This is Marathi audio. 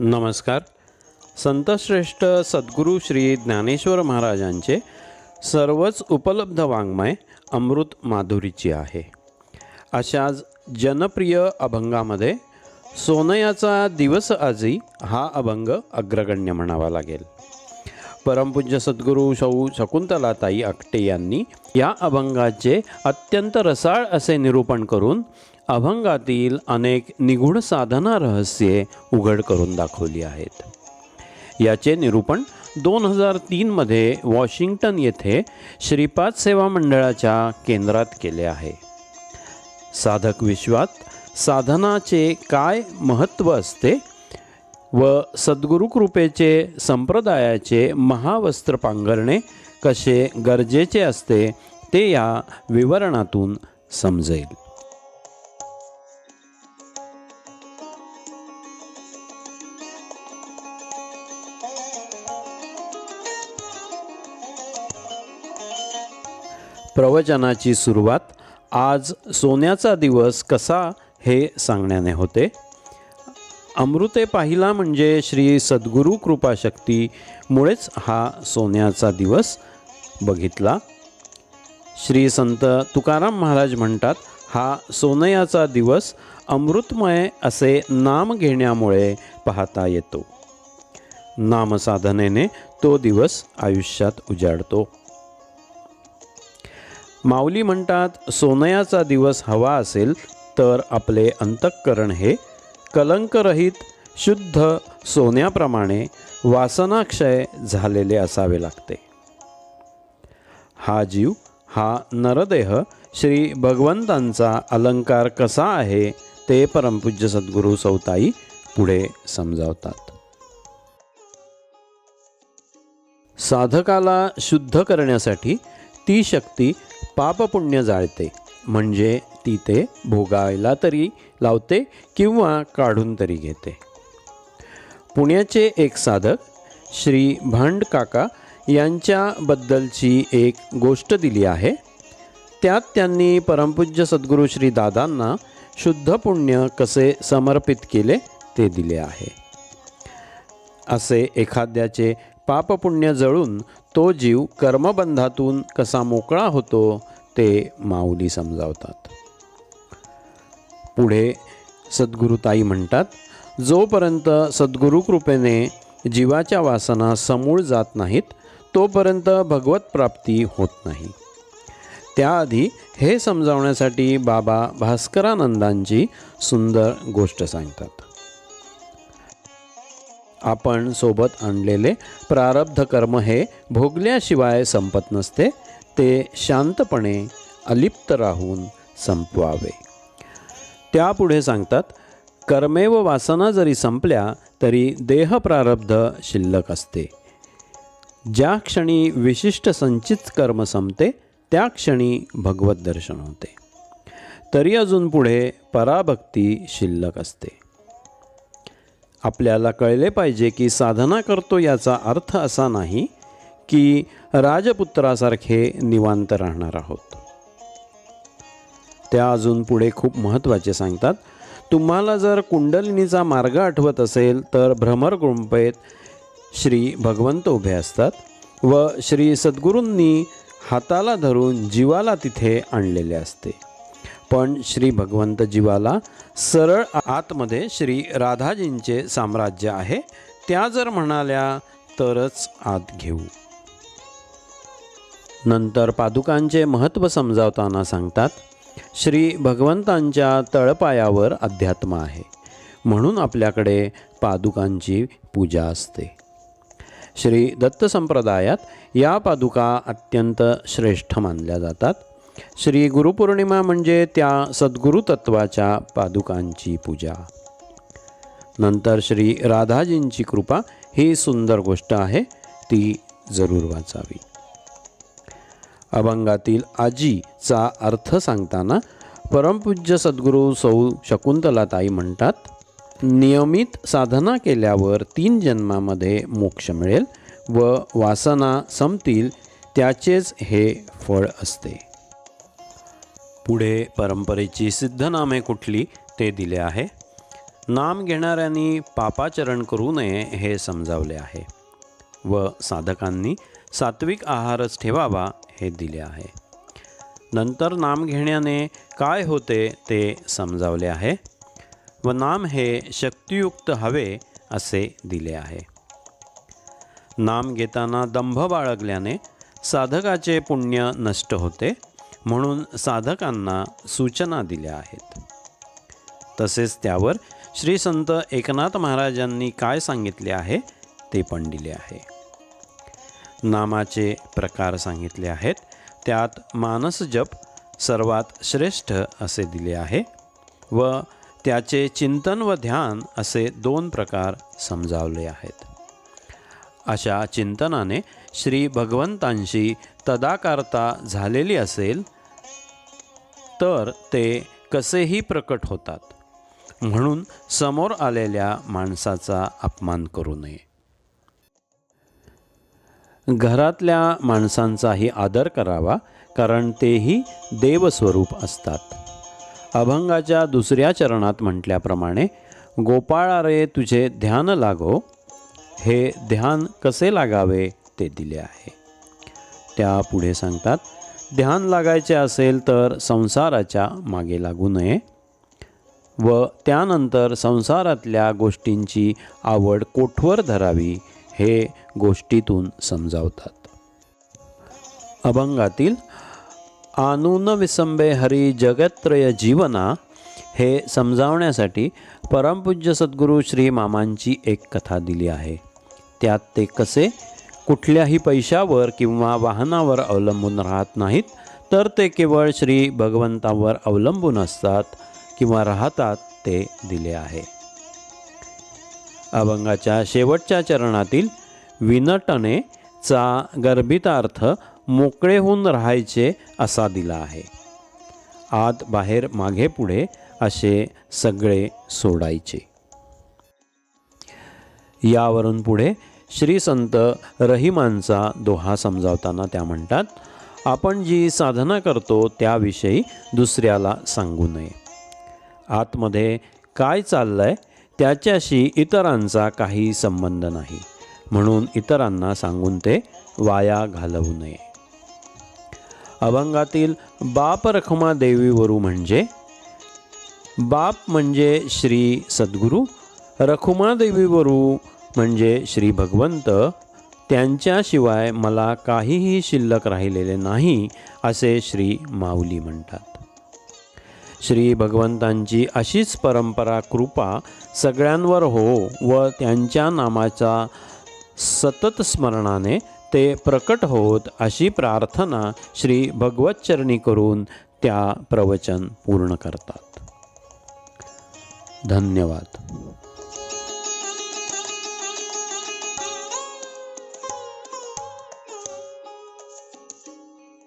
नमस्कार. संतश्रेष्ठ सद्गुरू श्री ज्ञानेश्वर महाराजांचे सर्वच उपलब्ध वाङ्मय अमृत माधुरीची आहे. अशाच जनप्रिय अभंगामध्ये सोनयाचा दिवस आजी हा अभंग अग्रगण्य म्हणावा लागेल. परमपूज्य सद्गुरू शौ शकुंतलाताई आकटे यांनी या अभंगाचे अत्यंत रसाळ असे निरूपण करून अभंगातील अनेक निगूढ साधना रहस्ये उघड करून दाखवली आहेत. याचे निरूपण दोन हजार तीनमध्ये वॉशिंग्टन येथे श्रीपाद सेवा मंडळाच्या केंद्रात केले आहे. साधक विश्वात साधनाचे काय महत्त्व असते? व सद्गुरुकृपेचे संप्रदायाचे महावस्त्र पांघरणे कसे गरजेचे असते ते या विवरणातून समजेल. प्रवचनाची सुरुवात आज सोन्याचा दिवस कसा हे सांगण्याने होते. अमृते पाहिला म्हणजे श्री सद्गुरू कृपाशक्तीमुळेच हा सोन्याचा दिवस बघितला. श्री संत तुकाराम महाराज म्हणतात हा सोनयाचा दिवस अमृतमय असे नाम घेण्यामुळे पाहता येतो. नामसाधनेने तो दिवस आयुष्यात उजाडतो. माऊली म्हणतात सोनयाचा दिवस हवा असेल तर आपले अंतःकरण हे कलंकरहित शुद्ध सोन्याप्रमाणे वासनाक्षय झालेले असावे लागते. हा जीव हा नरदेह श्री भगवंतांचा अलंकार कसा आहे ते परमपूज्य सद्गुरू सौताई पुढे समजावतात. साधकाला शुद्ध करण्यासाठी ती शक्ती पापपुण्य जाळते. म्हणजे ती ते भोगायला तरी लावते किंवा काढून तरी घेते. पुण्याचे एक साधक श्री भांड काका यांच्याबद्दलची एक गोष्ट दिली आहे. त्यात त्यांनी परमपूज्य सद्गुरू श्री दादांना शुद्ध पुण्य कसे समर्पित केले ते दिले आहे. असे एखाद्याचे पापपुण्य जळून तो जीव कर्मबंधातून कसा मोकळा होतो ते माऊली समजावतात. पुढे सद्गुरुताई म्हणतात जोपर्यंत सद्गुरू कृपेने जीवाच्या वासना समूळ जात नाहीत तोपर्यंत भगवत प्राप्ती होत नाही. त्याआधी हे समजावण्यासाठी बाबा भास्करानंदांची सुंदर गोष्ट सांगतात. आपण सोबत आणलेले प्रारब्ध कर्म हे भोगल्याशिवाय संपत नसते ते शांतपणे अलिप्त राहून संपवावे. त्यापुढे सांगतात कर्मे व वासना जरी संपल्या तरी देह प्रारब्ध शिल्लक असते. ज्या क्षणी विशिष्ट संचित कर्म संपते त्या क्षणी भगवत दर्शन होते. तरी अजून पुढे पराभक्ती शिल्लक असते. आपल्याला कळले पाहिजे की साधना करतो याचा अर्थ असा नाही की राजपुत्रासारखे निवांत राहणार आहोत. त्या अजून पुढे खूप महत्त्वाचे सांगतात तुम्हाला जर कुंडलिनीचा मार्ग आठवत असेल तर भ्रमरगुंपेत श्री भगवंत उभे असतात व श्री सद्गुरूंनी हाताला धरून जीवाला तिथे आणलेले असते. पण श्री भगवंत जीवाला सरळ आतमध्ये श्री राधाजींचे साम्राज्य आहे त्या जर म्हणाल्या तरच आत घेऊ. नंतर पादुकांचे महत्त्व समजावताना सांगतात श्री भगवंतांच्या तळपायावर अध्यात्म आहे. म्हणून आपल्याकडे पादुकांची पूजा असते. श्री दत्त संप्रदायात या पादुका अत्यंत श्रेष्ठ मानल्या जातात. श्री गुरुपौर्णिमा म्हणजे त्या सद्गुरु तत्वाच्या पादुकांची पूजा. नंतर श्री राधाजींची कृपा ही सुंदर गोष्ट आहे ती जरूर वाचावी. अभंगातील आजीचा अर्थ सांगताना परमपूज्य सद्गुरू सौ शकुंतलाताई म्हणतात नियमित साधना केल्यावर तीन जन्मामध्ये मोक्ष मिळेल व वासना संपतील त्याचेच हे फळ असते. पुढे परंपरेची सिद्धनामे कुठली ते दिले आहे. नाम घेणाऱ्यांनी पापाचरण करू नये हे समजावले आहे. व साधकांनी सात्विक आहारच ठेवावा हे दिले आहे. नंतर नाम घेण्याने काय होते ते समजावले आहे. व नाम हे शक्तियुक्त हवे असे दिले आहे. नाम घेताना दंभ बाळगल्याने साधकाचे पुण्य नष्ट होते म्हणून साधकांना सूचना दिल्या आहेत. तसेच त्यावर श्री संत एकनाथ महाराजांनी काय सांगितले आहे ते पण दिले आहे. नामाचे प्रकार सांगितले आहेत. त्यात मानस जप सर्वात श्रेष्ठ असे दिले आहे व त्याचे चिंतन व ध्यान असे दोन प्रकार समजावले आहेत. अशा चिंतनाने श्री भगवंतांशी तदाकारता झालेली असेल तर ते कसेही प्रकट होतात. म्हणून समोर आलेल्या माणसाचा अपमान करू नये. घरातल्या माणसांचाही आदर करावा कारण तेही देवस्वरूप असतात. अभंगाच्या दुसऱ्या चरणात म्हटल्याप्रमाणे गोपाळा रे तुझे ध्यान लागो. हे ध्यान कसे लागावे ते दिले आहे. त्या पुढे सांगतात ध्यान लागायचे असेल तर संसाराच्या मागे लागू नये. व त्यानंतर संसारातल्या गोष्टींची आवड कोठवर धरावी? हे गोष्टीतून समजावतात. अभंगातील आनून विसंबे हरी जगत्रय जीवना हे समजावण्यासाठी परमपूज्य सद्गुरू श्री मामांची एक कथा दिली आहे. त्यात ते कसे कुठल्याही पैशावर किंवा वाहनावर अवलंबून राहत नाहीत तर ते केवळ श्री भगवंतावर अवलंबून असतात किंवा राहतात ते दिले आहे. अभंगाच्या शेवटच्या चरणातील विनटने चा गर्भितार्थ मोकळे होऊन राहायचे असा दिला आहे. आत बाहेर मागे पुढे असे सगळे सोडायचे. यावरून पुढे श्री संत रहिमांचा दोहा समजावताना त्या म्हणतात आपण जी साधना करतो त्याविषयी दुसऱ्याला सांगू नये. आतमध्ये काय चाललंय त्याच्याशी इतरांचा काही संबंध नाही. म्हणून इतरांना सांगून ते वाया घालवू नये. अभंगातील बाप रखमा देवीवरू म्हणजे बाप म्हणजे श्री सद्गुरू रखुमादेवीवरू म्हणजे श्री भगवंत त्यांच्याशिवाय मला काहीही शिल्लक राहिलेले नाही असे श्री माऊली म्हणतात. श्री भगवंतांची अशीच परंपरा कृपा सगळ्यांवर हो व त्यांच्या नामाचा सतत स्मरणाने ते प्रकट होत अशी प्रार्थना श्री भगवतचरणी करून त्या प्रवचन पूर्ण करतात. धन्यवाद.